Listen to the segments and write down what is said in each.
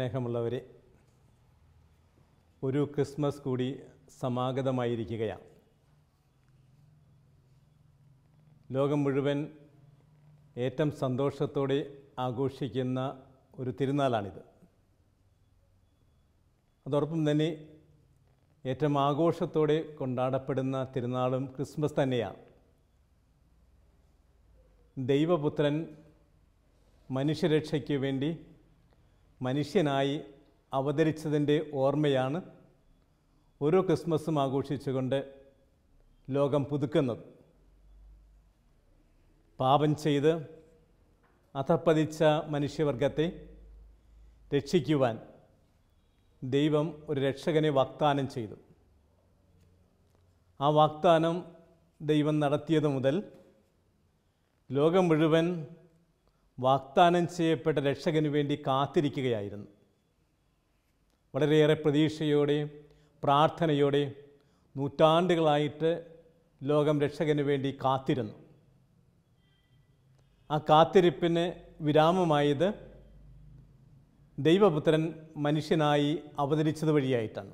സ്നേഹമുള്ളവരെ ഒരു ക്രിസ്മസ് കൂടി സമാഗതമായിരിക്കുകയാണ്. ലോകം മുഴുവൻ ഏറ്റവും സന്തോഷത്തോടെ ആഘോഷിക്കുന്ന ഒരു തിരുനാളാണിത്. അതോടൊപ്പം തന്നെ ഏറ്റവും ആഘോഷത്തോടെ കൊണ്ടാടപ്പെടുന്ന തിരുനാളും ക്രിസ്മസ് തന്നെയാണ്. ദൈവപുത്രൻ മനുഷ്യരക്ഷയ്ക്ക് വേണ്ടി മനുഷ്യനായി അവതരിച്ചതിന്റെ ഓർമ്മയാണ് ഓരോ ക്രിസ്മസും ആഘോഷിച്ചുകൊണ്ട് ലോകം പുതുക്കുന്നത്. പാപം ചെയ്ത് അധപ്പതിച്ച മനുഷ്യവർഗത്തെ രക്ഷിക്കുവാൻ ദൈവം ഒരു രക്ഷകനെ വാഗ്ദാനം ചെയ്തു. ആ വാഗ്ദാനം ദൈവം നടത്തിയത് മുതൽ ലോകം മുഴുവൻ വാഗ്ദാനം ചെയ്യപ്പെട്ട രക്ഷകന് വേണ്ടി കാത്തിരിക്കുകയായിരുന്നു. വളരെയേറെ പ്രതീക്ഷയോടെയും പ്രാർത്ഥനയോടെയും നൂറ്റാണ്ടുകളായിട്ട് ലോകം രക്ഷകന് വേണ്ടി കാത്തിരുന്നു. ആ കാത്തിരിപ്പിന് വിരാമമായത് ദൈവപുത്രൻ മനുഷ്യനായി അവതരിച്ചത് വഴിയായിട്ടാണ്.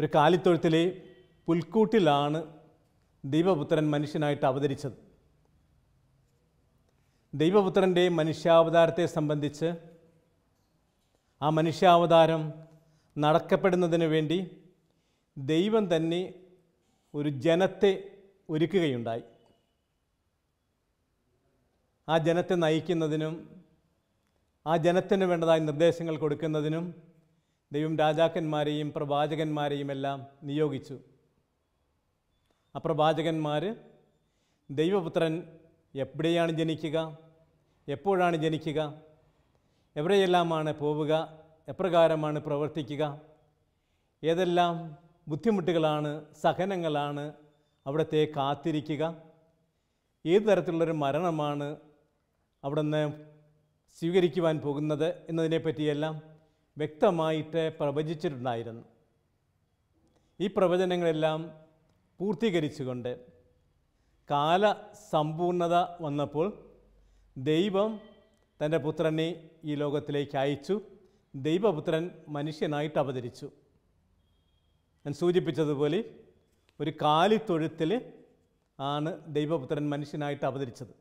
ഒരു കാലിത്തൊഴുത്തിലെ പുൽക്കൂട്ടിലാണ് ദൈവപുത്രൻ മനുഷ്യനായിട്ട് അവതരിച്ചത്. ദൈവപുത്രന്റെ മനുഷ്യാവതാരത്തെ സംബന്ധിച്ച് ആ മനുഷ്യാവതാരം നടക്കപ്പെടുന്നതിന് വേണ്ടി ദൈവം തന്നെ ഒരു ജനത്തെ ഒരുക്കുകയുണ്ടായി. ആ ജനത്തെ നയിക്കുന്നതിനും ആ ജനത്തിന് വേണ്ടതായ നിർദ്ദേശങ്ങൾ കൊടുക്കുന്നതിനും ദൈവം രാജാക്കന്മാരെയും പ്രവാചകന്മാരെയും എല്ലാം നിയോഗിച്ചു. ആ പ്രവാചകന്മാർ ദൈവപുത്രൻ എവിടെയാണ് ജനിക്കുക? എപ്പോഴാണ് ജനിക്കുക? എവിടെയെല്ലാമാണ് പോവുക? എപ്രകാരമാണ് പ്രവർത്തിക്കുക? ഏതെല്ലാം ബുദ്ധിമുട്ടുകളാണ് സഹനങ്ങളാണ് അവിടുത്തെ കാത്തിരിക്കുക? ഏത് തരത്തിലുള്ളൊരു മരണമാണ് അവിടുന്ന് സ്വീകരിക്കുവാൻ പോകുന്നത് എന്നതിനെപ്പറ്റിയെല്ലാം വ്യക്തമായിട്ട് പ്രവചിച്ചിട്ടുണ്ടായിരുന്നു. ഈ പ്രവചനങ്ങളെല്ലാം പൂർത്തീകരിച്ചുകൊണ്ട് കാലസമ്പൂർണത വന്നപ്പോൾ ദൈവം തന്റെ പുത്രനെ ഈ ലോകത്തിലേക്ക് അയച്ചു. ദൈവപുത്രൻ മനുഷ്യനായിട്ട് അവതരിച്ചു. ഞാൻ സൂചിപ്പിച്ചതുപോലെ ഒരു കാലിത്തൊഴുത്തിൽ ആണ് ദൈവപുത്രൻ മനുഷ്യനായിട്ട് അവതരിച്ചത്.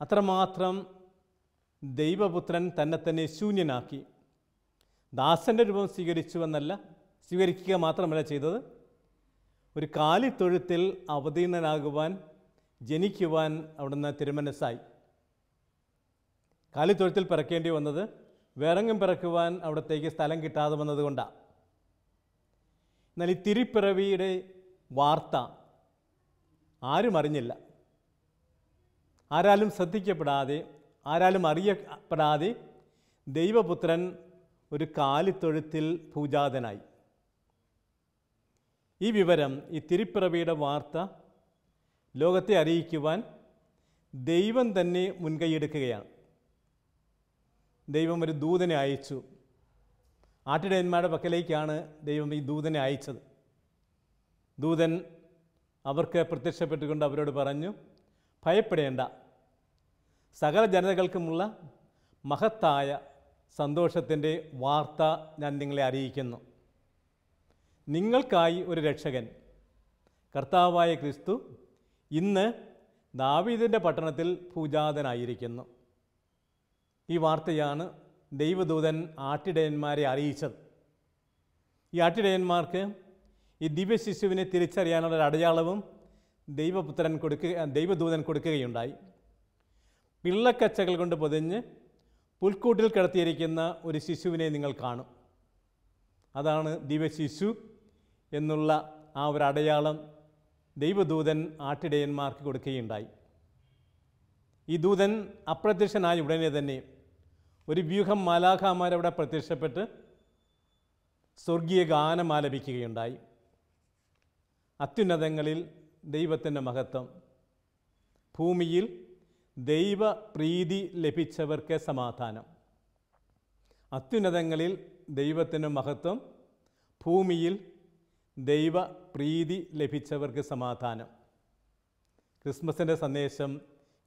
അത്രമാത്രം ദൈവപുത്രൻ തന്നെ തന്നെ ശൂന്യനാക്കി. ദാസന്റെ രൂപം സ്വീകരിച്ചു എന്നല്ല സ്വീകരിക്കുക മാത്രമല്ല ചെയ്തത്. ഒരു കാലിത്തൊഴുത്തിൽ അവതീർണനാകുവാൻ ജനിക്കുവാൻ അവിടുന്ന് തിരുമനസ്സായി. കാലിത്തൊഴുത്തിൽ പിറക്കേണ്ടി വന്നത് വേറെങ്ങും പിറക്കുവാൻ അവിടത്തേക്ക് സ്ഥലം കിട്ടാതെ വന്നതുകൊണ്ടാണ് എന്നാൽ ഈ തിരുപ്പിറവിയുടെ വാർത്ത ആരും അറിഞ്ഞില്ല. ആരാലും ശ്രദ്ധിക്കപ്പെടാതെ ആരാലും അറിയപ്പെടാതെ ദൈവപുത്രൻ ഒരു കാലിത്തൊഴുത്തിൽ പൂജാതനായി. ഈ വിവരം ഈ തിരുപ്പിറവിയുടെ വാർത്ത ലോകത്തെ അറിയിക്കുവാൻ ദൈവം തന്നെ മുൻകൈയെടുക്കുകയാണ്. ദൈവം ഒരു ദൂതനെ അയച്ചു. ആട്ടിടയന്മാരുടെ പക്കലേക്കാണ് ദൈവം ഈ ദൂതനെ അയച്ചത്. ദൂതൻ അവർക്ക് പ്രത്യക്ഷപ്പെട്ടുകൊണ്ട് അവരോട് പറഞ്ഞു ഭയപ്പെടേണ്ട. സകല ജനതകൾക്കുമുള്ള മഹത്തായ സന്തോഷത്തിന്റെ വാർത്ത ഞാൻ നിങ്ങളെ അറിയിക്കുന്നു. നിങ്ങൾക്കായി ഒരു രക്ഷകൻ കർത്താവായ ക്രിസ്തു ഇന്ന് ദാവീദിന്റെ പട്ടണത്തിൽ പൂജാതനായിരിക്കുന്നു. ഈ വാർത്തയാണ് ദൈവദൂതൻ ആട്ടിടയന്മാരെ അറിയിച്ചത്. ഈ ആട്ടിടയന്മാർക്ക് ഈ ദിവ്യശിശുവിനെ തിരിച്ചറിയാനുള്ള ഒരു അടയാളവും ദൈവപുത്രൻ കൊടുക്കുക ദൈവദൂതൻ കൊടുക്കുകയുണ്ടായി. പിള്ളക്കച്ചകൾ കൊണ്ട് പൊതിഞ്ഞ് പുൽക്കൂട്ടിൽ കിടത്തിയിരിക്കുന്ന ഒരു ശിശുവിനെ നിങ്ങൾ കാണും. അതാണ് ദിവ്യശിശു എന്നുള്ള ആ ഒരു അടയാളം ദൈവദൂതൻ ആട്ടിടയന്മാർക്ക് കൊടുക്കുകയുണ്ടായി. ഈ ദൂതൻ അപ്രത്യക്ഷനായ ഉടനെ തന്നെ ഒരു വ്യൂഹം മാലാഖാമാരവിടെ പ്രത്യക്ഷപ്പെട്ട് സ്വർഗീയ ഗാനം ആലപിക്കുകയുണ്ടായി. അത്യുന്നതങ്ങളിൽ ദൈവത്തിന്റെ മഹത്വം. ഭൂമിയിൽ ദൈവപ്രീതി ലഭിച്ചവർക്ക് സമാധാനം. അത്യുന്നതങ്ങളിൽ ദൈവത്തിന്റെ മഹത്വം. ഭൂമിയിൽ ദൈവപ്രീതി ലഭിച്ചവർക്ക് സമാധാനം. ക്രിസ്മസിന്റെ സന്ദേശം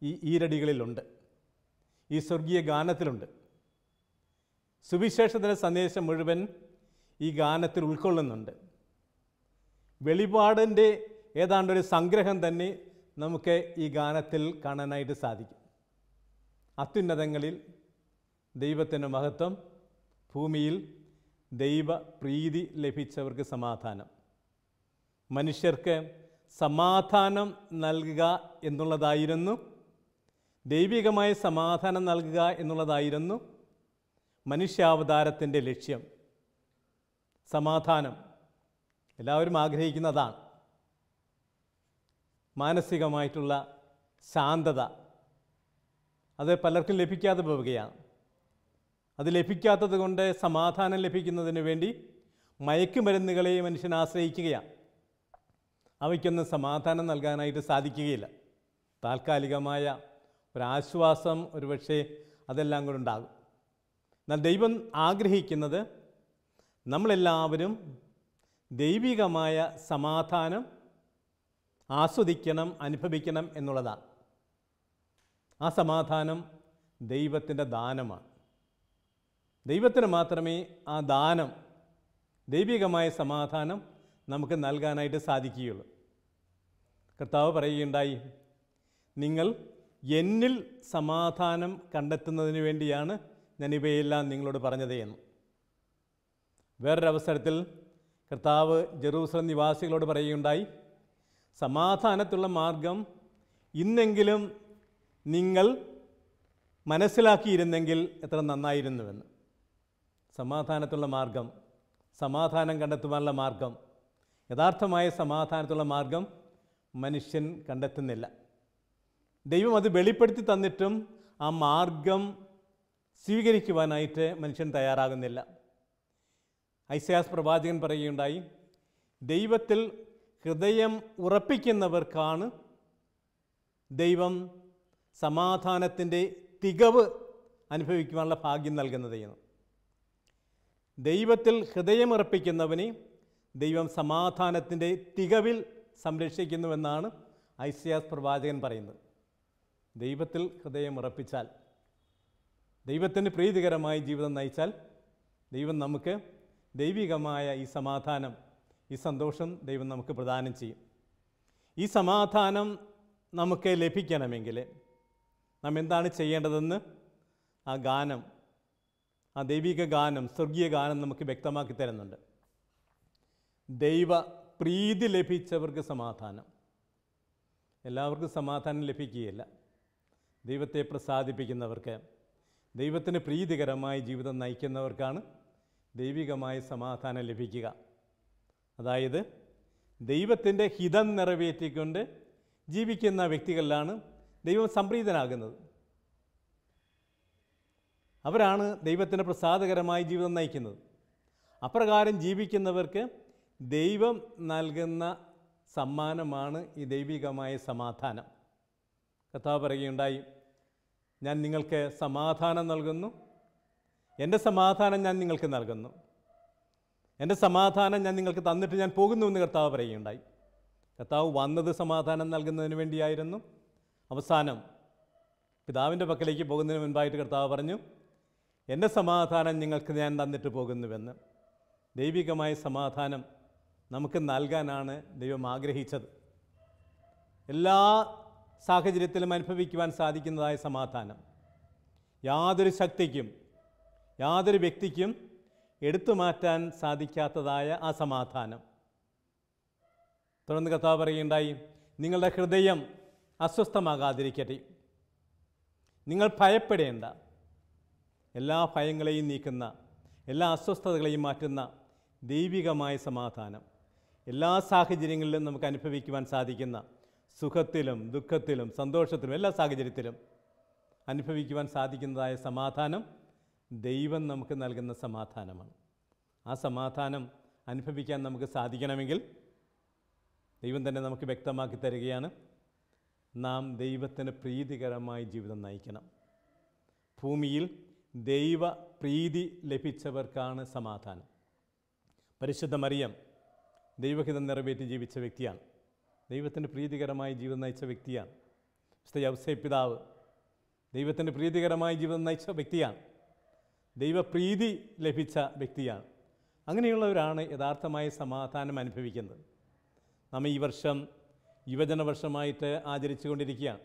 ഈ ഈരടികളിലുണ്ട്. ഈ സ്വർഗീയ ഗാനത്തിലുണ്ട്. സുവിശേഷത്തിന്റെ സന്ദേശം മുഴുവൻ ഈ ഗാനത്തിൽ ഉൾക്കൊള്ളുന്നുണ്ട്. വെളിപാടിന്റെ ഏതാണ്ടൊരു സംഗ്രഹം തന്നെ നമുക്ക് ഈ ഗാനത്തിൽ കാണാനായിട്ട് സാധിക്കും. അത്യുന്നതങ്ങളിൽ ദൈവത്തിന്റെ മഹത്വം ഭൂമിയിൽ ദൈവ പ്രീതി ലഭിച്ചവർക്ക് സമാധാനം. മനുഷ്യർക്ക് സമാധാനം നൽകുക എന്നുള്ളതായിരുന്നു. ദൈവികമായ സമാധാനം നൽകുക എന്നുള്ളതായിരുന്നു മനുഷ്യാവതാരത്തിന്റെ ലക്ഷ്യം. സമാധാനം. എല്ലാവരും ആഗ്രഹിക്കുന്നതാണ്. മാനസികമായിട്ടുള്ള ശാന്തത. അത് പലർക്കും ലഭിക്കാതെ പോവുകയാണ്. അത് ലഭിക്കാത്തത് കൊണ്ട് സമാധാനം ലഭിക്കുന്നതിന് വേണ്ടി മയക്കുമരുന്നുകളെ മനുഷ്യൻ ആശ്രയിക്കുകയാണ്. അവയ്ക്കൊന്നും സമാധാനം നൽകാനായിട്ട് സാധിക്കുകയില്ല. താൽക്കാലികമായ ഒരാശ്വാസം ഒരുപക്ഷെ അതെല്ലാം കൂടെ ഉണ്ടാകും. എന്നാൽ ദൈവം ആഗ്രഹിക്കുന്നത് നമ്മളെല്ലാവരും ദൈവികമായ സമാധാനം ആസ്വദിക്കണം അനുഭവിക്കണം എന്നുള്ളതാണ്. ആ സമാധാനം ദൈവത്തിന്റെ ദാനമാണ്. ദൈവത്തിന് മാത്രമേ ആ ദാനം ദൈവികമായ സമാധാനം നമുക്ക് നൽകാനായിട്ട് സാധിക്കുകയുള്ളൂ. കർത്താവ് പറയുകയുണ്ടായി നിങ്ങൾ എന്നിൽ സമാധാനം കണ്ടെത്തുന്നതിന് വേണ്ടിയാണ് ഞാൻ ഇവയെല്ലാം നിങ്ങളോട് പറഞ്ഞത് എന്ന്. വേറൊരവസരത്തിൽ കർത്താവ് ജെറൂസലം നിവാസികളോട് പറയുകയുണ്ടായി സമാധാനത്തുള്ള മാർഗം ഇന്നെങ്കിലും നിങ്ങൾ മനസ്സിലാക്കിയിരുന്നെങ്കിൽ എത്ര നന്നായിരുന്നുവെന്ന്. സമാധാനത്തുള്ള മാർഗം സമാധാനം കണ്ടെത്തുവാനുള്ള മാർഗം യഥാർത്ഥമായ സമാധാനത്തുള്ള മാർഗം മനുഷ്യൻ കണ്ടെത്തുന്നില്ല. ദൈവം അത് വെളിപ്പെടുത്തി തന്നിട്ടും ആ മാർഗം സ്വീകരിക്കുവാനായിട്ട് മനുഷ്യൻ തയ്യാറാകുന്നില്ല. ഐസയാസ് പ്രവാചകൻ പറയുകയുണ്ടായി ദൈവത്തിൽ ഹൃദയം ഉറപ്പിക്കുന്നവർക്കാണ് ദൈവം സമാധാനത്തിന്റെ തികവ് അനുഭവിക്കുവാനുള്ള ഭാഗ്യം നൽകുന്നത് എന്ന്. ദൈവത്തിൽ ഹൃദയമുറപ്പിക്കുന്നവനെ ദൈവം സമാധാനത്തിന്റെ തികവിൽ സംരക്ഷിക്കുന്നുവെന്നാണ് ഐസിയാസ് പ്രവാചകൻ പറയുന്നത്. ദൈവത്തിൽ ഹൃദയം ഉറപ്പിച്ചാൽ ദൈവത്തിന് പ്രീതികരമായി ജീവിതം നയിച്ചാൽ ദൈവം നമുക്ക് ദൈവികമായ ഈ സമാധാനം ഈ സന്തോഷം ദൈവം നമുക്ക് പ്രദാനം ചെയ്യും. ഈ സമാധാനം നമുക്ക് ലഭിക്കണമെങ്കിൽ നാം എന്താണ് ചെയ്യേണ്ടതെന്ന് ആ ഗാനം ആ ദൈവിക ഗാനം സ്വർഗീയ ഗാനം നമുക്ക് വ്യക്തമാക്കി തരുന്നുണ്ട്. ദൈവ പ്രീതി ലഭിച്ചവർക്ക് സമാധാനം. എല്ലാവർക്കും സമാധാനം ലഭിക്കുകയില്ല. ദൈവത്തെ പ്രസാദിപ്പിക്കുന്നവർക്ക് ദൈവത്തിന് പ്രീതികരമായ ജീവിതം നയിക്കുന്നവർക്കാണ് ദൈവികമായ സമാധാനം ലഭിക്കുക. അതായത് ദൈവത്തിന്റെ ഹിതം നിറവേറ്റിക്കൊണ്ട് ജീവിക്കുന്ന വ്യക്തികളിലാണ് ദൈവം സംപ്രീതനാകുന്നത്. അവരാണ് ദൈവത്തിന് പ്രസാദകരമായ ജീവിതം നയിക്കുന്നത്. അപ്രകാരം ജീവിക്കുന്നവർക്ക് ദൈവം നൽകുന്ന സമ്മാനമാണ് ഈ ദൈവികമായ സമാധാനം. കഥാ പറയുകയുണ്ടായി ഞാൻ നിങ്ങൾക്ക് സമാധാനം നൽകുന്നു. എന്റെ സമാധാനം ഞാൻ നിങ്ങൾക്ക് നൽകുന്നു. എന്റെ സമാധാനം ഞാൻ നിങ്ങൾക്ക് തന്നിട്ട് ഞാൻ പോകുന്നു എന്ന് കർത്താവ് പറയുകയുണ്ടായി. കർത്താവ് വന്നത് സമാധാനം നൽകുന്നതിന് വേണ്ടിയായിരുന്നു. അവസാനം പിതാവിന്റെ പക്കലേക്ക് പോകുന്നതിന് മുൻപായിട്ട് കർത്താവ് പറഞ്ഞു എന്റെ സമാധാനം നിങ്ങൾക്ക് ഞാൻ തന്നിട്ട് പോകുന്നുവെന്ന്. ദൈവികമായ സമാധാനം നമുക്ക് നൽകാനാണ് ദൈവം ആഗ്രഹിച്ചത്. എല്ലാ സാഹചര്യത്തിലും അനുഭവിക്കുവാൻ സാധിക്കുന്നതായ സമാധാനം. യാതൊരു ശക്തിക്കും യാതൊരു വ്യക്തിക്കും എടുത്തു മാറ്റാൻ സാധിക്കാത്തതായ ആ സമാധാനം. തുടർന്ന് കഥ പറയുകയുണ്ടായി നിങ്ങളുടെ ഹൃദയം അസ്വസ്ഥമാകാതിരിക്കട്ടെ. നിങ്ങൾ ഭയപ്പെടേണ്ട. എല്ലാ ഭയങ്ങളെയും നീക്കുന്ന എല്ലാ അസ്വസ്ഥതകളെയും മാറ്റുന്ന ദൈവികമായ സമാധാനം. എല്ലാ സാഹചര്യങ്ങളിലും നമുക്ക് അനുഭവിക്കുവാൻ സാധിക്കുന്ന സുഖത്തിലും ദുഃഖത്തിലും സന്തോഷത്തിലും എല്ലാ സാഹചര്യത്തിലും അനുഭവിക്കുവാൻ സാധിക്കുന്നതായ സമാധാനം ദൈവം നമുക്ക് നൽകുന്ന സമാധാനമാണ്. ആ സമാധാനം അനുഭവിക്കാൻ നമുക്ക് സാധിക്കണമെങ്കിൽ ദൈവം തന്നെ നമുക്ക് വ്യക്തമാക്കി തരികയാണ്. നാം ദൈവത്തിന് പ്രീതികരമായ ജീവിതം നയിക്കണം. ഭൂമിയിൽ ദൈവ പ്രീതി ലഭിച്ചവർക്കാണ് സമാധാനം. പരിശുദ്ധ മറിയം ദൈവഹിതം നിറവേറ്റി ജീവിച്ച വ്യക്തിയാണ്. ദൈവത്തിന് പ്രീതികരമായി ജീവിതം നയിച്ച വ്യക്തിയാണ്. വിശുദ്ധ യവസേ പിതാവ് ദൈവത്തിന്റെ പ്രീതികരമായ ജീവിതം നയിച്ച വ്യക്തിയാണ്. ദൈവപ്രീതി ലഭിച്ച വ്യക്തിയാണ്. അങ്ങനെയുള്ളവരാണ് യഥാർത്ഥമായ സമാധാനം അനുഭവിക്കുന്നത്. നാം ഈ വർഷം യുവജന വർഷമായിട്ട് ആചരിച്ചു കൊണ്ടിരിക്കുകയാണ്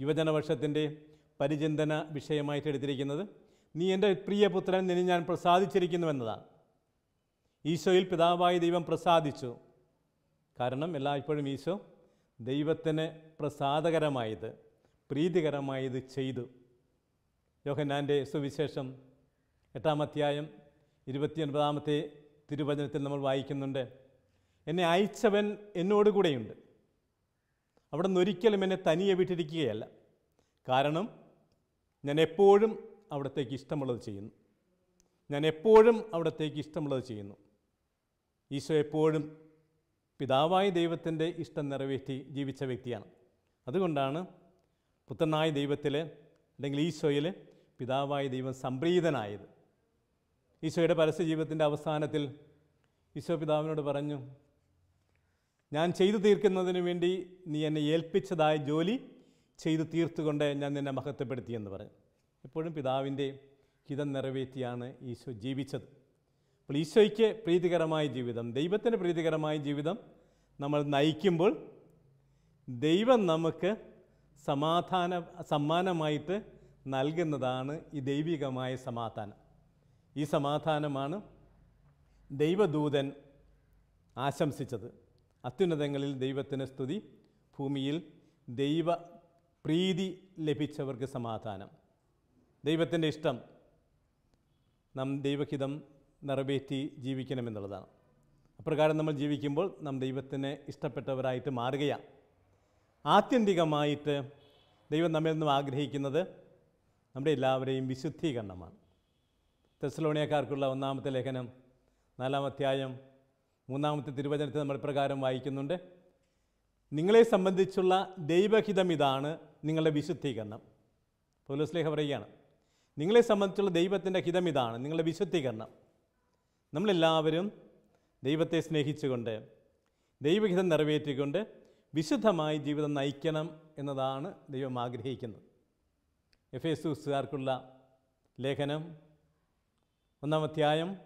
യുവജന വർഷത്തിന്റെ പരിചിന്തന വിഷയമായിട്ട് എടുത്തിരിക്കുന്നത് നീ എന്റെ പ്രിയപുത്രൻ നിന്നെ ഞാൻ പ്രസാദിച്ചിരിക്കുന്നു എന്നതാണ്. ഈശോയിൽ പിതാവായ ദൈവം പ്രസാദിച്ചു. കാരണം എല്ലായ്പ്പോഴും ഈശോ ദൈവത്തിന് പ്രസാദകരമായത് പ്രീതികരമായത് ചെയ്തു. യോഹന്നാന്റെ സുവിശേഷം എട്ടാം അധ്യായം ഇരുപത്തിയൊൻപതാമത്തെ തിരുവചനത്തിൽ നമ്മൾ വായിക്കുന്നുണ്ട്. എന്നെ അയച്ചവൻ എന്നോടുകൂടെയുണ്ട്. അവിടെ നിന്ന് ഒരിക്കലും എന്നെ തനിയെ വിട്ടിരിക്കുകയല്ല. കാരണം ഞാൻ എപ്പോഴും അവിടത്തേക്ക് ഇഷ്ടമുള്ളത് ചെയ്യുന്നു. ഞാൻ എപ്പോഴും അവിടത്തേക്ക് ഇഷ്ടമുള്ളത് ചെയ്യുന്നു. ഈശോ എപ്പോഴും പിതാവായ ദൈവത്തിന്റെ ഇഷ്ടം നിറവേറ്റി ജീവിച്ച വ്യക്തിയാണ്. അതുകൊണ്ടാണ് പുത്രനായ ദൈവത്തിൽ അല്ലെങ്കിൽ ഈശോയിൽ പിതാവായ ദൈവം സംപ്രീതനായത്. ഈശോയുടെ പരസ്യ ജീവിതത്തിന്റെ അവസാനത്തിൽ ഈശോ പിതാവിനോട് പറഞ്ഞു ഞാൻ ചെയ്തു തീർക്കുന്നതിന് വേണ്ടി നീ എന്നെ ഏൽപ്പിച്ചതായ ജോലി ചെയ്തു തീർത്തുകൊണ്ട് ഞാൻ നിന്നെ മഹത്വപ്പെടുത്തിയെന്ന് പറഞ്ഞു. എപ്പോഴും പിതാവിന്റെ ഹിതം നിറവേറ്റിയാണ് ഈശോ ജീവിച്ചത്. അപ്പോൾ ഈശോയ്ക്ക് പ്രീതികരമായ ജീവിതം ദൈവത്തിന് പ്രീതികരമായ ജീവിതം നമ്മൾ നയിക്കുമ്പോൾ ദൈവം നമുക്ക് സമാധാന സമ്മാനമായിട്ട് നൽകുന്നതാണ് ഈ ദൈവികമായ സമാധാനം. ഈ സമാധാനമാണ് ദൈവദൂതൻ ആശംസിച്ചത്. അത്യുന്നതങ്ങളിൽ ദൈവത്തിന് സ്തുതി ഭൂമിയിൽ ദൈവ പ്രീതി ലഭിച്ചവർക്ക് സമാധാനം. ദൈവത്തിന്റെ ഇഷ്ടം നാം ദൈവഹിതം നിറവേറ്റി ജീവിക്കണമെന്നുള്ളതാണ്. അപ്രകാരം നമ്മൾ ജീവിക്കുമ്പോൾ നാം ദൈവത്തിന് ഇഷ്ടപ്പെട്ടവരായിട്ട് മാറുകയാണ്. ആത്യന്തികമായിട്ട് ദൈവം നമ്മിൽ നിന്നും ആഗ്രഹിക്കുന്നത് നമ്മുടെ എല്ലാവരെയും വിശുദ്ധീകരണമാണ്. തെസ്ലോണിയക്കാർക്കുള്ള ഒന്നാമത്തെ ലേഖനം നാലാം അധ്യായം മൂന്നാമത്തെ തിരുവചനത്തെ നമ്മൾ പ്രകാരം വായിക്കുന്നുണ്ട്. നിങ്ങളെ സംബന്ധിച്ചുള്ള ദൈവഹിതം ഇതാണ് നിങ്ങളുടെ വിശുദ്ധീകരണം. പൗലോസ്ലേഖ പറയുകയാണ് നിങ്ങളെ സംബന്ധിച്ചുള്ള ദൈവത്തിന്റെ ഹിതം ഇതാണ് നിങ്ങളുടെ വിശുദ്ധീകരണം. നമ്മളെല്ലാവരും ദൈവത്തെ സ്നേഹിച്ചുകൊണ്ട് ദൈവഹിതം നിറവേറ്റിക്കൊണ്ട് വിശുദ്ധമായി ജീവിതം നയിക്കണം എന്നതാണ് ദൈവം ആഗ്രഹിക്കുന്നത്. എഫ് എസുകാർക്കുള്ള ലേഖനം ഒന്നാം അധ്യായം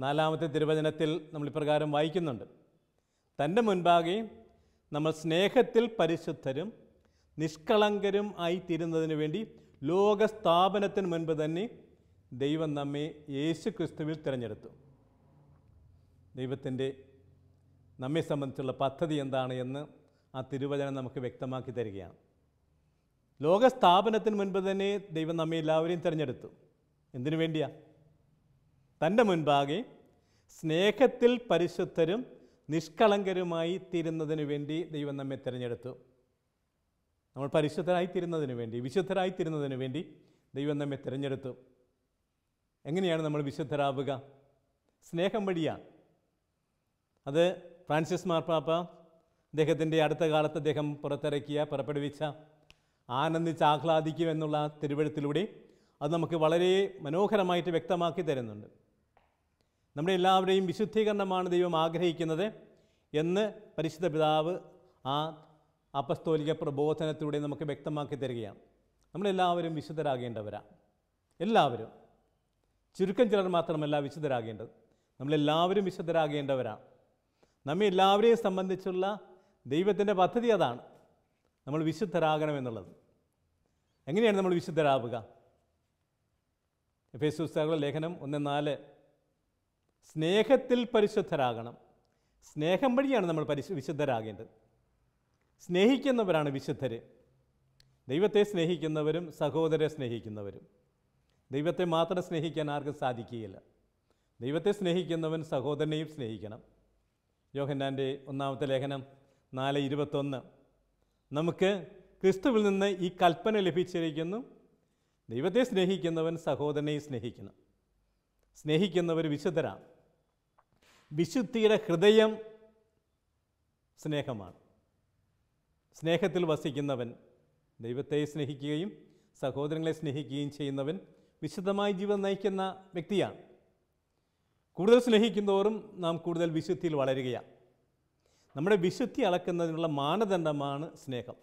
നാലാമത്തെ തിരുവചനത്തിൽ നമ്മൾ ഇപ്രകാരം വായിക്കുന്നുണ്ട്. തന്റെ മുൻപാകെ നമ്മൾ സ്നേഹത്തിൽ പരിശുദ്ധരും നിഷ്കളങ്കരും ആയിത്തീരുന്നതിന് വേണ്ടി ലോകസ്ഥാപനത്തിന് മുൻപ് തന്നെ ദൈവം നമ്മെ യേശു ക്രിസ്തുവിൽ തിരഞ്ഞെടുത്തു. ദൈവത്തിന്റെ നമ്മെ സംബന്ധിച്ചുള്ള പദ്ധതി എന്താണ് എന്ന് ആ തിരുവചനം നമുക്ക് വ്യക്തമാക്കി തരികയാണ്. ലോകസ്ഥാപനത്തിന് മുൻപ് തന്നെ ദൈവം നമ്മെ എല്ലാവരെയും തിരഞ്ഞെടുത്തു. എന്തിനു വേണ്ടിയാ? തന്റെ മുൻപാകെ സ്നേഹത്തിൽ പരിശുദ്ധരും നിഷ്കളങ്കരുമായി തീരുന്നതിന് വേണ്ടി ദൈവം നമ്മെ തിരഞ്ഞെടുത്തു. നമ്മൾ പരിശുദ്ധരായി തീരുന്നതിന് വേണ്ടി വിശുദ്ധരായി തീരുന്നതിന് വേണ്ടി ദൈവം നമ്മെ തിരഞ്ഞെടുത്തു. എങ്ങനെയാണ് നമ്മൾ വിശുദ്ധരാവുക? സ്നേഹം വഴിയാണ് അത് ഫ്രാൻസിസ് മാർപ്പാപ്പ അദ്ദേഹത്തിന്റെ അടുത്ത കാലത്ത് അദ്ദേഹം പുറത്തിറക്കിയ പുറപ്പെടുവിച്ച ആനന്ദിച്ച് ആഹ്ലാദിക്കും എന്നുള്ള തിരുവഴുത്തിലൂടെ അത് നമുക്ക് വളരെ മനോഹരമായിട്ട് വ്യക്തമാക്കി തരുന്നുണ്ട്. നമ്മുടെ എല്ലാവരുടെയും വിശുദ്ധീകരണമാണ് ദൈവം ആഗ്രഹിക്കുന്നത് എന്ന് പരിശുദ്ധ പിതാവ് ആ അപസ്തോലിക പ്രബോധനത്തിലൂടെ നമുക്ക് വ്യക്തമാക്കി തരികയാണ്. നമ്മളെല്ലാവരും വിശുദ്ധരാകേണ്ടവരാണ്. എല്ലാവരും. ചുരുക്കം ചിലർ മാത്രമല്ല വിശുദ്ധരാകേണ്ടത്. നമ്മളെല്ലാവരും വിശുദ്ധരാകേണ്ടവരാണ്. നമ്മെ എല്ലാവരെയും സംബന്ധിച്ചുള്ള ദൈവത്തിന്റെ പദ്ധതി അതാണ് നമ്മൾ വിശുദ്ധരാകണമെന്നുള്ളത് എങ്ങനെയാണ് നമ്മൾ വിശുദ്ധരാവുക? എസ് ലേഖനം ഒന്ന് നാല്. സ്നേഹത്തിൽ പരിശുദ്ധരാകണം. സ്നേഹം വഴിയാണ് നമ്മൾ പരിശു വിശുദ്ധരാകേണ്ടത്. സ്നേഹിക്കുന്നവരാണ് വിശുദ്ധർ ദൈവത്തെ സ്നേഹിക്കുന്നവരും സഹോദരെ സ്നേഹിക്കുന്നവരും. ദൈവത്തെ മാത്രം സ്നേഹിക്കാൻ ആർക്കും സാധിക്കുകയില്ല. ദൈവത്തെ സ്നേഹിക്കുന്നവൻ സഹോദരനെയും സ്നേഹിക്കണം. യോഹന്നാന്റെ ഒന്നാമത്തെ ലേഖനം നാല് ഇരുപത്തൊന്ന്. നമുക്ക് ക്രിസ്തുവിൽ നിന്ന് ഈ കൽപ്പന ലഭിച്ചിരിക്കുന്നു. ദൈവത്തെ സ്നേഹിക്കുന്നവൻ സഹോദരനെ സ്നേഹിക്കണം സ്നേഹിക്കുന്നവർ വിശുദ്ധരാണ്. വിശുദ്ധിയുടെ ഹൃദയം സ്നേഹമാണ്. സ്നേഹത്തിൽ വസിക്കുന്നവൻ ദൈവത്തെ സ്നേഹിക്കുകയും സഹോദരങ്ങളെ സ്നേഹിക്കുകയും ചെയ്യുന്നവൻ വിശുദ്ധമായി ജീവിതം നയിക്കുന്ന വ്യക്തിയാണ്. കൂടുതൽ സ്നേഹിക്കുന്നതോറും നാം കൂടുതൽ വിശുദ്ധിയിൽ വളരുകയാണ്. നമ്മുടെ വിശുദ്ധി അളക്കുന്നതിനുള്ള മാനദണ്ഡമാണ് സ്നേഹം.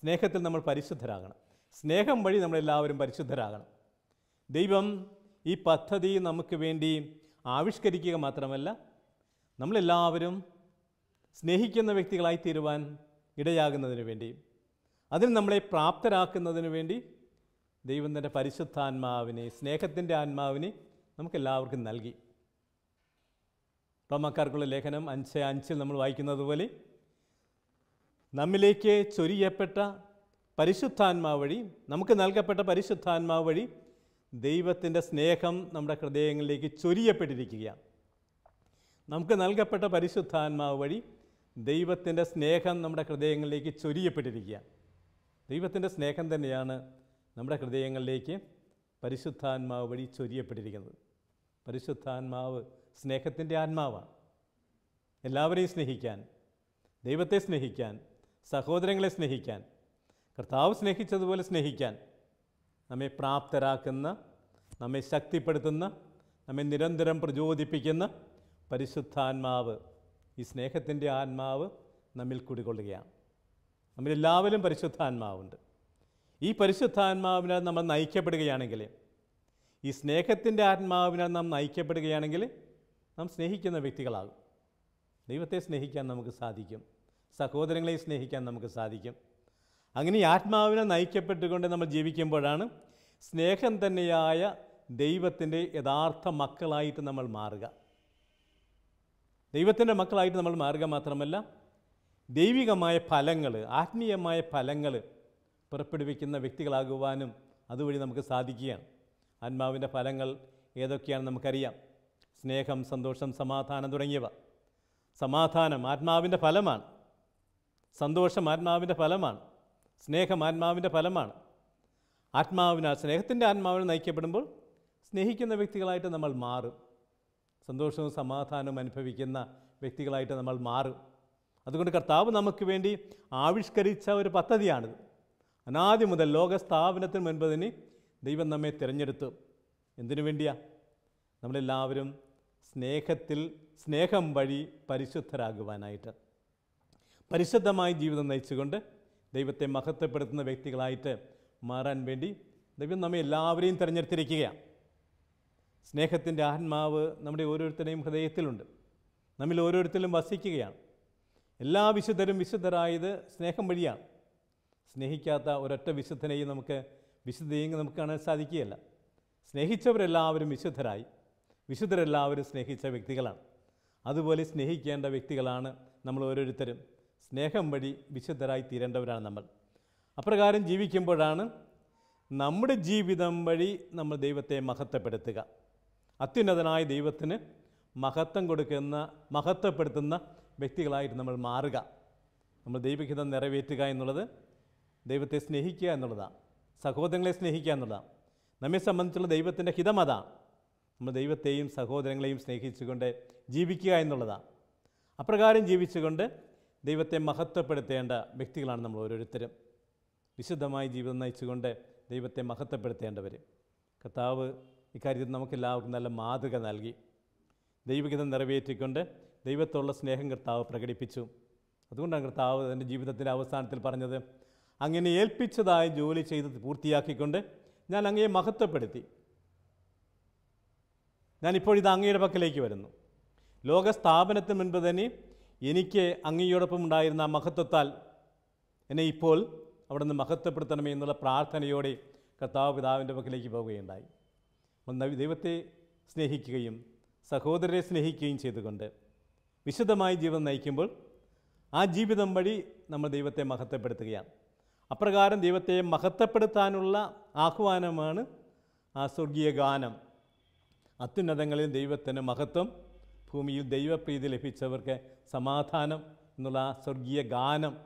സ്നേഹത്തിൽ നമ്മൾ പരിശുദ്ധരാകണം. സ്നേഹം വഴി നമ്മളെല്ലാവരും പരിശുദ്ധരാകണം. ദൈവം ഈ പദ്ധതി നമുക്ക് വേണ്ടി ആവിഷ്കരിക്കുക മാത്രമല്ല നമ്മളെല്ലാവരും സ്നേഹിക്കുന്ന വ്യക്തികളായി തീരുവാൻ ഇടയാകുന്നതിന് വേണ്ടി അതിന് നമ്മളെ പ്രാപ്തരാക്കുന്നതിന് വേണ്ടി ദൈവം തന്റെ പരിശുദ്ധാത്മാവിനെ സ്നേഹത്തിന്റെ ആത്മാവിനെ നമുക്കെല്ലാവർക്കും നൽകി. റോമക്കാർക്കുള്ള ലേഖനം അഞ്ച് അഞ്ചിൽ നമ്മൾ വായിക്കുന്നത് പോലെ നമ്മിലേക്ക് ചൊരിയപ്പെട്ട പരിശുദ്ധാത്മാവ് വഴി നമുക്ക് നൽകപ്പെട്ട പരിശുദ്ധാത്മാവ് വഴി ദൈവത്തിന്റെ സ്നേഹം നമ്മുടെ ഹൃദയങ്ങളിലേക്ക് ചൊരിയപ്പെട്ടിരിക്കുകയാണ് നമുക്ക് നൽകപ്പെട്ട പരിശുദ്ധാത്മാവ് വഴി ദൈവത്തിന്റെ സ്നേഹം നമ്മുടെ ഹൃദയങ്ങളിലേക്ക് ചൊരിയപ്പെട്ടിരിക്കുകയാണ് ദൈവത്തിന്റെ സ്നേഹം തന്നെയാണ് നമ്മുടെ ഹൃദയങ്ങളിലേക്ക് പരിശുദ്ധാത്മാവ് വഴി ചൊരിയപ്പെട്ടിരിക്കുന്നത്. പരിശുദ്ധാത്മാവ് സ്നേഹത്തിന്റെ ആത്മാവാണ്. എല്ലാവരെയും സ്നേഹിക്കാൻ ദൈവത്തെ സ്നേഹിക്കാൻ സഹോദരങ്ങളെ സ്നേഹിക്കാൻ കർത്താവ് സ്നേഹിച്ചതുപോലെ സ്നേഹിക്കാൻ നമ്മെ പ്രാപ്തരാക്കുന്ന നമ്മെ ശക്തിപ്പെടുത്തുന്ന നമ്മെ നിരന്തരം പ്രചോദിപ്പിക്കുന്ന പരിശുദ്ധാത്മാവ് ഈ സ്നേഹത്തിന്റെ ആത്മാവ് നമ്മിൽ കുടികൊള്ളുകയാണ്. നമ്മിലെല്ലാവരും പരിശുദ്ധാത്മാവുണ്ട്. ഈ പരിശുദ്ധാത്മാവിനാൽ നമ്മൾ നയിക്കപ്പെടുകയാണെങ്കിൽ ഈ സ്നേഹത്തിന്റെ ആത്മാവിനാൽ നാം നയിക്കപ്പെടുകയാണെങ്കിൽ നാം സ്നേഹിക്കുന്ന വ്യക്തികളാകും. ദൈവത്തെ സ്നേഹിക്കാൻ നമുക്ക് സാധിക്കും. സഹോദരങ്ങളെ സ്നേഹിക്കാൻ നമുക്ക് സാധിക്കും. അങ്ങനെ ഈ ആത്മാവിനെ നയിക്കപ്പെട്ടുകൊണ്ട് നമ്മൾ ജീവിക്കുമ്പോഴാണ് സ്നേഹം തന്നെയായ ദൈവത്തിന്റെ യഥാർത്ഥ മക്കളായിട്ട് നമ്മൾ മാറുക. ദൈവത്തിന്റെ മക്കളായിട്ട് നമ്മൾ മാറുക മാത്രമല്ല ദൈവികമായ ഫലങ്ങൾ ആത്മീയമായ ഫലങ്ങൾ പുറപ്പെടുവിക്കുന്ന വ്യക്തികളാകുവാനും അതുവഴി നമുക്ക് സാധിക്കുകയാണ്. ആത്മാവിന്റെ ഫലങ്ങൾ ഏതൊക്കെയാണെന്ന് നമുക്കറിയാം. സ്നേഹം സന്തോഷം സമാധാനം തുടങ്ങിയവ. സമാധാനം ആത്മാവിന്റെ ഫലമാണ്. സന്തോഷം ആത്മാവിന്റെ ഫലമാണ്. സ്നേഹം ആത്മാവിന്റെ ഫലമാണ്. ആത്മാവിനാൽ സ്നേഹത്തിന്റെ ആത്മാവിനെ നയിക്കപ്പെടുമ്പോൾ സ്നേഹിക്കുന്ന വ്യക്തികളായിട്ട് നമ്മൾ മാറും. സന്തോഷവും സമാധാനവും അനുഭവിക്കുന്ന വ്യക്തികളായിട്ട് നമ്മൾ മാറും. അതുകൊണ്ട് കർത്താവ് നമുക്ക് വേണ്ടി ആവിഷ്കരിച്ച ഒരു പദ്ധതിയാണിത്. അനാദ്യം മുതൽ ലോകസ്ഥാപനത്തിന് മുൻപ് തന്നെ ദൈവം നമ്മെ തിരഞ്ഞെടുത്തു. എന്തിനു വേണ്ടിയാ? നമ്മളെല്ലാവരും സ്നേഹത്തിൽ സ്നേഹം വഴി പരിശുദ്ധരാകുവാനായിട്ട്. പരിശുദ്ധമായ ജീവിതം നയിച്ചുകൊണ്ട് ദൈവത്തെ മഹത്വപ്പെടുത്തുന്ന വ്യക്തികളായിട്ട് മാറാൻ വേണ്ടി ദൈവം നമ്മെ എല്ലാവരെയും തിരഞ്ഞെടുത്തിരിക്കുകയാണ് സ്നേഹത്തിന്റെ ആത്മാവ് നമ്മുടെ ഓരോരുത്തരുടെയും ഹൃദയത്തിലുണ്ട്. നമ്മിൽ ഓരോരുത്തരും വസിക്കുകയാണ്. എല്ലാ വിശുദ്ധരും വിശുദ്ധരായത് സ്നേഹം വഴിയാണ് സ്നേഹിക്കാത്ത ഒരൊറ്റ വിശുദ്ധനെയും നമുക്ക് വിശുദ്ധയെങ്കിൽ നമുക്ക് കാണാൻ സാധിക്കുകയില്ല. സ്നേഹിച്ചവരെല്ലാവരും വിശുദ്ധരായി. വിശുദ്ധരെല്ലാവരും സ്നേഹിച്ച വ്യക്തികളാണ്. അതുപോലെ സ്നേഹിക്കേണ്ട വ്യക്തികളാണ് നമ്മൾ ഓരോരുത്തരും. സ്നേഹം വഴി വിശുദ്ധരായി തീരേണ്ടവരാണ് നമ്മൾ. അപ്രകാരം ജീവിക്കുമ്പോഴാണ് നമ്മുടെ ജീവിതം വഴി നമ്മൾ ദൈവത്തെ മഹത്വപ്പെടുത്തുക. അത്യുന്നതനായ ദൈവത്തിന് മഹത്വം കൊടുക്കുന്ന മഹത്വപ്പെടുത്തുന്ന വ്യക്തികളായിട്ട് നമ്മൾ മാറുക. നമ്മൾ ദൈവഹിതം നിറവേറ്റുക എന്നുള്ളത് ദൈവത്തെ സ്നേഹിക്കുക എന്നുള്ളതാണ്. സഹോദരങ്ങളെ സ്നേഹിക്കുക എന്നുള്ളതാണ്. നമ്മെ സംബന്ധിച്ചുള്ള ദൈവത്തിന്റെ ഹിതം അതാണ്. നമ്മൾ ദൈവത്തെയും സഹോദരങ്ങളെയും സ്നേഹിച്ചുകൊണ്ട് ജീവിക്കുക എന്നുള്ളതാണ്. അപ്രകാരം ജീവിച്ചുകൊണ്ട് ദൈവത്തെ മഹത്വപ്പെടുത്തേണ്ട വ്യക്തികളാണ് നമ്മൾ ഓരോരുത്തരും. വിശുദ്ധമായി ജീവിതം നയിച്ചുകൊണ്ട് ദൈവത്തെ മഹത്വപ്പെടുത്തേണ്ടവർ കർത്താവ് ഇക്കാര്യത്തിൽ നമുക്കെല്ലാവർക്കും നല്ല മാതൃക നൽകി. ദൈവഹിതം നിറവേറ്റിക്കൊണ്ട് ദൈവത്തോടുള്ള സ്നേഹം കർത്താവ് പ്രകടിപ്പിച്ചു. അതുകൊണ്ടാണ് കർത്താവ് തന്റെ ജീവിതത്തിന്റെ അവസാനത്തിൽ പറഞ്ഞത് അങ്ങനെ ഏൽപ്പിച്ചതായ ജോലി ചെയ്ത് പൂർത്തിയാക്കിക്കൊണ്ട് ഞാൻ അങ്ങയെ മഹത്വപ്പെടുത്തി. ഞാനിപ്പോഴിത് അങ്ങയുടെ പക്കലേക്ക് വരുന്നു. ലോക സ്ഥാപനത്തിന് മുൻപ് തന്നെ എനിക്ക് അങ്ങയോടൊപ്പം ഉണ്ടായിരുന്ന മഹത്വത്താൽ എന്നെ ഇപ്പോൾ അവിടെ നിന്ന് മഹത്വപ്പെടുത്തണമേ എന്നുള്ള പ്രാർത്ഥനയോടെ കർത്താവ് പിതാവിന്റെ പക്കലേക്ക് പോവുകയുണ്ടായി. ദൈവത്തെ സ്നേഹിക്കുകയും സഹോദരരെ സ്നേഹിക്കുകയും ചെയ്തുകൊണ്ട് വിശദമായി ജീവിതം നയിക്കുമ്പോൾ ആ ജീവിതം വഴി നമ്മൾ ദൈവത്തെ മഹത്വപ്പെടുത്തുകയാണ്. അപ്രകാരം ദൈവത്തെ മഹത്വപ്പെടുത്താനുള്ള ആഹ്വാനമാണ് ആ സ്വർഗീയ ഗാനം. അത്യുന്നതങ്ങളിൽ ദൈവത്തിന് മഹത്വം ഭൂമിയിൽ ദൈവപ്രീതി ലഭിച്ചവർക്ക് സമാധാനം എന്നുള്ള ആ സ്വർഗീയ ഗാനം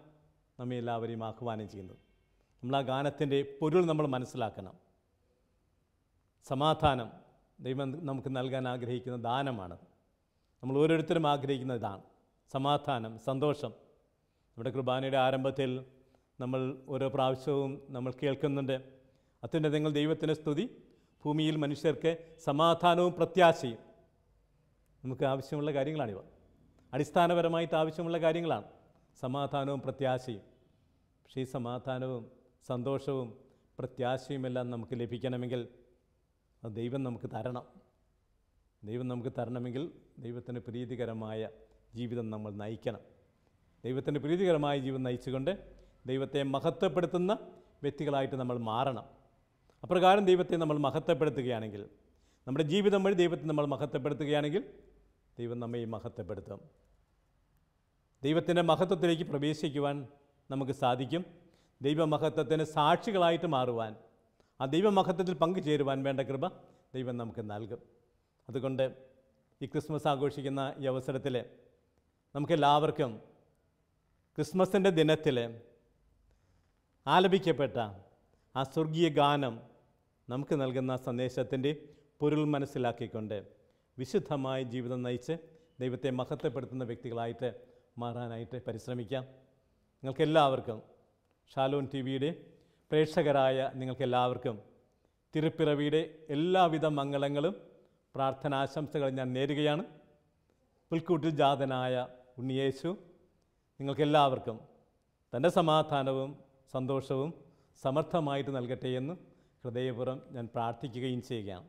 നമ്മെ എല്ലാവരെയും ആഹ്വാനം ചെയ്യുന്നത് നമ്മൾ ആ ഗാനത്തിന്റെ പൊരുൾ നമ്മൾ മനസ്സിലാക്കണം. സമാധാനം ദൈവം നമുക്ക് നൽകാൻ ആഗ്രഹിക്കുന്ന ദാനമാണ്. നമ്മൾ ഓരോരുത്തരും ആഗ്രഹിക്കുന്ന ഇതാണ്. സമാധാനം സന്തോഷം. നമ്മുടെ കുർബാനയുടെ ആരംഭത്തിൽ നമ്മൾ ഓരോ പ്രാവശ്യവും നമ്മൾ കേൾക്കുന്നുണ്ട്. അത്യുന്നതങ്ങൾ ദൈവത്തിന്റെ സ്തുതി ഭൂമിയിൽ മനുഷ്യർക്ക് സമാധാനവും പ്രത്യാശയും. നമുക്ക് ആവശ്യമുള്ള കാര്യങ്ങളാണിവ അടിസ്ഥാനപരമായിട്ട് ആവശ്യമുള്ള കാര്യങ്ങളാണ്. സമാധാനവും പ്രത്യാശയും. പക്ഷേ ഈ സമാധാനവും സന്തോഷവും പ്രത്യാശയുമെല്ലാം നമുക്ക് ലഭിക്കണമെങ്കിൽ അത് ദൈവം നമുക്ക് തരണം. ദൈവം നമുക്ക് തരണമെങ്കിൽ ദൈവത്തിന് പ്രീതികരമായ ജീവിതം നമ്മൾ നയിക്കണം. ദൈവത്തിന് പ്രീതികരമായ ജീവിതം നയിച്ചുകൊണ്ട് ദൈവത്തെ മഹത്വപ്പെടുത്തുന്ന വ്യക്തികളായിട്ട് നമ്മൾ മാറണം. അപ്രകാരം ദൈവത്തെ നമ്മൾ മഹത്വപ്പെടുത്തുകയാണെങ്കിൽ നമ്മുടെ ജീവിതം വഴി ദൈവത്തെ നമ്മൾ മഹത്വപ്പെടുത്തുകയാണെങ്കിൽ ദൈവം നമ്മെ മഹത്വപ്പെടുത്തും. ദൈവത്തിന്റെ മഹത്വത്തിലേക്ക് പ്രവേശിക്കുവാൻ നമുക്ക് സാധിക്കും. ദൈവമഹത്വത്തിന് സാക്ഷികളായിട്ട് മാറുവാൻ ആ ദൈവമഹത്വത്തിൽ പങ്കുചേരുവാൻ വേണ്ട കൃപ ദൈവം നമുക്ക് നൽകും. അതുകൊണ്ട് ഈ ക്രിസ്മസ് ആഘോഷിക്കുന്ന ഈ അവസരത്തിൽ നമുക്കെല്ലാവർക്കും ക്രിസ്മസിന്റെ ദിനത്തിൽ ആലപിക്കപ്പെട്ട ആ സ്വർഗീയ ഗാനം നമുക്ക് നൽകുന്ന സന്ദേശത്തിന്റെ പൊരുൾ മനസ്സിലാക്കിക്കൊണ്ട് വിശുദ്ധമായ ജീവിതം നയിച്ച് ദൈവത്തെ മഹത്വപ്പെടുത്തുന്ന വ്യക്തികളായിട്ട് മാറാനായിട്ട് പരിശ്രമിക്കാം. നിങ്ങൾക്കെല്ലാവർക്കും ഷാലോൺ ടി വിയുടെ പ്രേക്ഷകരായ നിങ്ങൾക്കെല്ലാവർക്കും തിരുപ്പിറവിയുടെ എല്ലാവിധ മംഗളങ്ങളും പ്രാർത്ഥനാശംസകളും ഞാൻ നേരുകയാണ്. പുൽക്കൂട്ടിൽ ജാതനായ ഉണ്ണിയേശു നിങ്ങൾക്കെല്ലാവർക്കും തന്റെ സമാധാനവും സന്തോഷവും സമർത്ഥമായിട്ട് നൽകട്ടെ എന്ന് ഹൃദയപൂർവം ഞാൻ പ്രാർത്ഥിക്കുകയും ചെയ്യുകയാണ്.